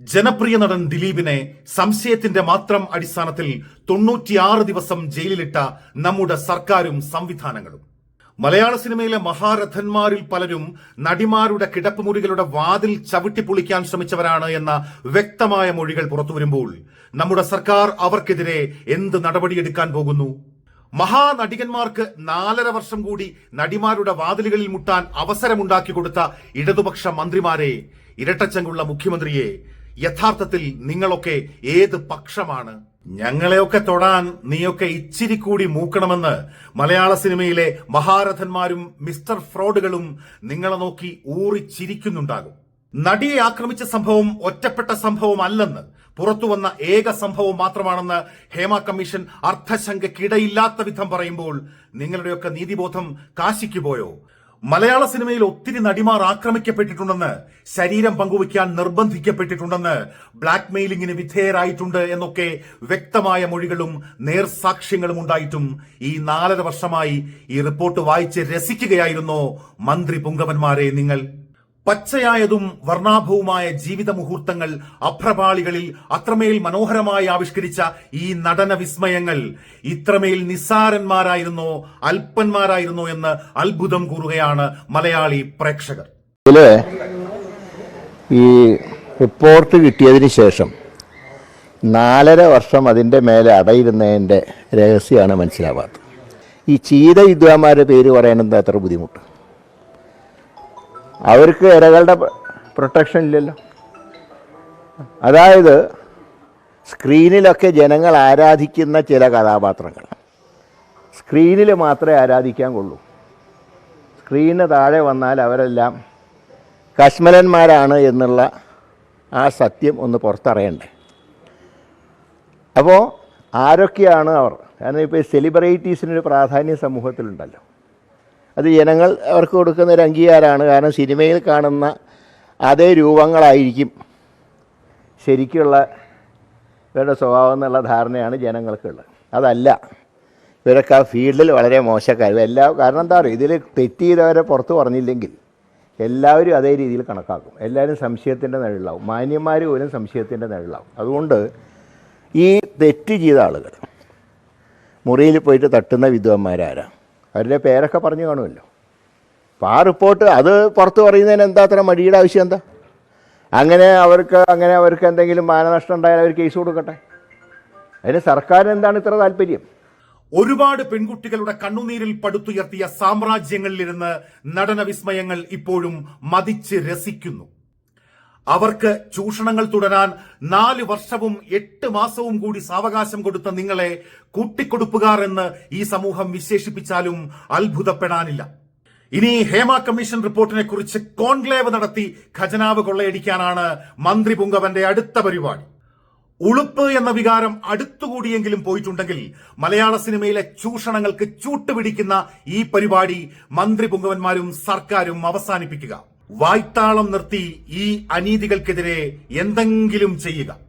ജനപ്രിയ നടൻ ദിലീപിനെ സംശയത്തിന്റെ മാത്രം അടിസ്ഥാനത്തിൽ തൊണ്ണൂറ്റിയാറ് ദിവസം ജയിലിലിട്ട നമ്മുടെ സർക്കാരും സംവിധാനങ്ങളും. മലയാള സിനിമയിലെ മഹാരഥന്മാരിൽ പലരും നടിമാരുടെ കിടപ്പുമുറികളുടെ വാതിൽ ചവിട്ടിപ്പൊളിക്കാൻ ശ്രമിച്ചവരാണ് എന്ന വ്യക്തമായ മൊഴികൾ പുറത്തുവരുമ്പോൾ നമ്മുടെ സർക്കാർ അവർക്കെതിരെ എന്ത് നടപടിയെടുക്കാൻ പോകുന്നു? മഹാനടികന്മാർക്ക് നാലര വർഷം കൂടി നടിമാരുടെ വാതിലുകളിൽ മുട്ടാൻ അവസരമുണ്ടാക്കി കൊടുത്ത ഇടതുപക്ഷ മന്ത്രിമാരെ ഇരട്ടച്ചങ്കുള്ള മുഖ്യമന്ത്രിയെ യഥാർത്ഥത്തിൽ നിങ്ങളൊക്കെ ഏത് പക്ഷമാണ്? ഞങ്ങളെയൊക്കെ തൊടാൻ നീയൊക്കെ ഇച്ചിരി കൂടി മൂക്കണമെന്ന് മലയാള സിനിമയിലെ മഹാരഥന്മാരും മിസ്റ്റർ ഫ്രോഡുകളും നിങ്ങളെ നോക്കി ഊറിച്ചിരിക്കുന്നുണ്ടാകും. നടിയെ ആക്രമിച്ച സംഭവം ഒറ്റപ്പെട്ട സംഭവമല്ലെന്ന് പുറത്തുവന്ന ഏക സംഭവം മാത്രമാണെന്ന് ഹേമ കമ്മീഷൻ അർത്ഥശങ്കയ്ക്കിടയില്ലാത്ത വിധം പറയുമ്പോൾ നിങ്ങളുടെയൊക്കെ നീതിബോധം കാശിക്ക് പോയോ? മലയാള സിനിമയിൽ ഒത്തിരി നടിമാർ ആക്രമിക്കപ്പെട്ടിട്ടുണ്ടെന്ന് ശരീരം പങ്കുവയ്ക്കാൻ നിർബന്ധിക്കപ്പെട്ടിട്ടുണ്ടെന്ന് ബ്ലാക്ക് മെയിലിംഗിന് വിധേയരായിട്ടുണ്ട് എന്നൊക്കെ വ്യക്തമായ മൊഴികളും നേർസാക്ഷ്യങ്ങളും ഉണ്ടായിട്ടും ഈ നാലര വർഷമായി ഈ റിപ്പോർട്ട് വായിച്ച് രസിക്കുകയായിരുന്നോ മന്ത്രി പുങ്കവന്മാരെ നിങ്ങൾ. പച്ചയായതും വർണാഭവുമായ ജീവിത മുഹൂർത്തങ്ങൾ അഭ്രപാളികളിൽ അത്രമേൽ മനോഹരമായി ആവിഷ്കരിച്ച ഈ നടന വിസ്മയങ്ങൾ ഇത്രമേൽ നിസ്സാരന്മാരായിരുന്നോ അല്പന്മാരായിരുന്നോ എന്ന് അത്ഭുതം കൂറുകയാണ് മലയാളി പ്രേക്ഷകർ. ഈ റിപ്പോർട്ട് കിട്ടിയതിന് ശേഷം നാലര വർഷം അതിന്റെ മേലെ അടയിരുന്നതിന്റെ രഹസ്യമാണ് മനസ്സിലാവാത്തത്. ഈ ചീത വിദ്വാന്മാരുടെ പേര് പറയാനെന്താ അത്ര ബുദ്ധിമുട്ട്? അവർക്ക് ഇരകളുടെ പ്രൊട്ടക്ഷൻ ഇല്ലല്ലോ. അതായത് സ്ക്രീനിലൊക്കെ ജനങ്ങൾ ആരാധിക്കുന്ന ചില കഥാപാത്രങ്ങൾ. സ്ക്രീനിൽ മാത്രമേ ആരാധിക്കാൻ കൊള്ളൂ. സ്ക്രീന് താഴെ വന്നാൽ അവരെല്ലാം കശ്മലന്മാരാണ് എന്നുള്ള ആ സത്യം ഒന്ന് പുറത്തറിയണ്ടേ. അപ്പോൾ ആരൊക്കെയാണ് അവർ? കാരണം ഇപ്പോൾ സെലിബ്രിറ്റീസിനൊരു പ്രാധാന്യം സമൂഹത്തിലുണ്ടല്ലോ. അത് ജനങ്ങൾ അവർക്ക് കൊടുക്കുന്ന ഒരു അംഗീകാരമാണ്. കാരണം സിനിമയിൽ കാണുന്ന അതേ രൂപങ്ങളായിരിക്കും ശരിക്കുള്ള ഇവരുടെ സ്വഭാവം എന്നുള്ള ധാരണയാണ് ജനങ്ങൾക്കുള്ളത്. അതല്ല. ഇവരൊക്കെ ആ ഫീൽഡിൽ വളരെ മോശക്കാരും എല്ലാ കാരണം എന്താ പറയുക ഇതിൽ തെറ്റ് ചെയ്തവരെ പുറത്ത് പറഞ്ഞില്ലെങ്കിൽ എല്ലാവരും അതേ രീതിയിൽ കണക്കാക്കും. എല്ലാവരും സംശയത്തിന്റെ നിഴലാവും. മാന്യന്മാർ പോലും സംശയത്തിന്റെ നിഴലാവും. അതുകൊണ്ട് ഈ തെറ്റ് ചെയ്ത ആളുകൾ മുറിയിൽ പോയിട്ട് തട്ടുന്ന വിദ്വാന്മാരാരാ? അവരുടെ പേരൊക്കെ പറഞ്ഞു കാണുമല്ലോ. അപ്പോൾ ആ റിപ്പോർട്ട് അത് പുറത്ത് പറയുന്നതിന് എന്താ അത്ര മടിയുടെ ആവശ്യം എന്താ? അങ്ങനെ അവർക്ക് അങ്ങനെ അവർക്ക് എന്തെങ്കിലും മാനനഷ്ടം ഉണ്ടായാൽ അവർ കേസ് കൊടുക്കട്ടെ. അതിന് സർക്കാരിന് എന്താണ് ഇത്ര താല്പര്യം? ഒരുപാട് പെൺകുട്ടികളുടെ കണ്ണുനീരിൽ പടുത്തുയർത്തിയ സാമ്രാജ്യങ്ങളിലിരുന്ന് നടന വിസ്മയങ്ങൾ ഇപ്പോഴും മതിച്ച് രസിക്കുന്നു. അവർക്ക് ചൂഷണങ്ങൾ തുടരാൻ നാല് വർഷവും എട്ട് മാസവും കൂടി സാവകാശം കൊടുത്ത നിങ്ങളെ കൂട്ടിക്കൊടുപ്പുകാർ എന്ന് ഈ സമൂഹം വിശേഷിപ്പിച്ചാലും അത്ഭുതപ്പെടാനില്ല. ഇനി ഹേമ കമ്മീഷൻ റിപ്പോർട്ടിനെ കുറിച്ച് കോൺക്ലേവ് നടത്തി ഖജനാവ് കൊള്ളയടിക്കാനാണ് മന്ത്രി പുങ്കവന്റെ അടുത്ത പരിപാടി. ഉളുപ്പ് എന്ന വികാരം അടുത്തുകൂടിയെങ്കിലും പോയിട്ടുണ്ടെങ്കിൽ മലയാള സിനിമയിലെ ചൂഷണങ്ങൾക്ക് ചൂട്ടുപിടിക്കുന്ന ഈ പരിപാടി മന്ത്രി പുങ്കവന്മാരും സർക്കാരും അവസാനിപ്പിക്കുക. വായ്ത്താളം നിർത്തി ഈ അനീതികൾക്കെതിരെ എന്തെങ്കിലും ചെയ്യുക.